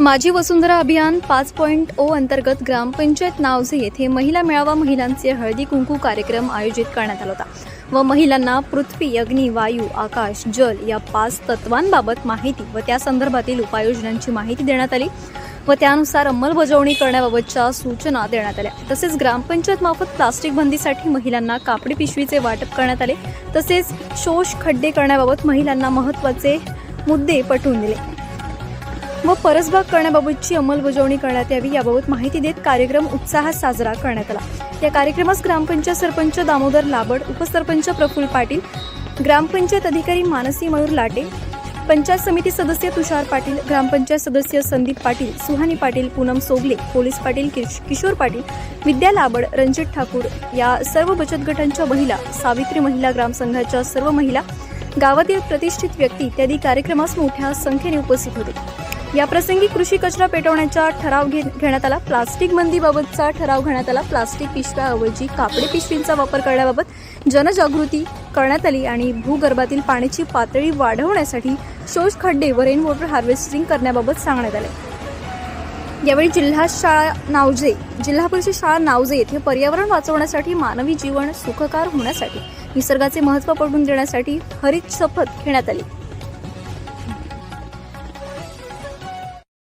माझी वसुंधरा अभियान पाच पॉईंट ओ अंतर्गत ग्रामपंचायत नावझे येथे महिला मेळावा महिलांचे हळदी कुंकू कार्यक्रम आयोजित करण्यात आला होता. व महिलांना पृथ्वी अग्नी वायू आकाश जल या पाच तत्वांबाबत माहिती व त्या संदर्भातील उपाययोजनांची माहिती देण्यात आली व त्यानुसार अंमलबजावणी करण्याबाबतच्या सूचना देण्यात आल्या. तसेच ग्रामपंचायत मार्फत प्लास्टिक बंदीसाठी महिलांना कापडी पिशवीचे वाटप करण्यात आले. तसेच शोष खड्डे करण्याबाबत महिलांना महत्त्वाचे मुद्दे पटवून दिले. व परसबाग करण्याबाबतची अंमलबजावणी करण्यात यावी याबाबत माहिती देत कार्यक्रम उत्साहात साजरा करण्यात आला. या कार्यक्रमास ग्रामपंचायत सरपंच दामोदर लाबड उपसरपंच प्रफुल्ल पाटील ग्रामपंचायत अधिकारी मानसी मयूर लाटे पंचायत समिती सदस्य तुषार पाटील ग्रामपंचायत सदस्य संदीप पाटील सुहानी पाटील पूनम सोगले पोलीस पाटील किश- किशोर पाटील विद्या लाबड रणजित ठाकूर या सर्व बचत गटांच्या महिला सावित्री महिला ग्रामसंघाच्या सर्व महिला गावातील प्रतिष्ठित व्यक्ती इत्यादी कार्यक्रमास मोठ्या संख्येने उपस्थित होते. या प्रसंगी कृषी कचरा पेटवण्याचा ठराव घे घेण्यात आला. प्लास्टिक बंदीबाबतचा ठराव घेण्यात आला. प्लास्टिक पिशव्याऐवजी कापडी पिशवींचा वापर करण्याबाबत जनजागृती करण्यात आली आणि भूगर्भातील पाण्याची पातळी वाढवण्यासाठी शोष खड्डे व रेन वॉटर हार्वेस्टिंग करण्याबाबत सांगण्यात आले. यावेळी जिल्हा शाळा नावजे जिल्हा परिषद शाळा नावजे येथे पर्यावरण वाचवण्यासाठी मानवी जीवन सुखकार होण्यासाठी निसर्गाचे महत्त्व पटवून देण्यासाठी हरित शपथ घेण्यात आली.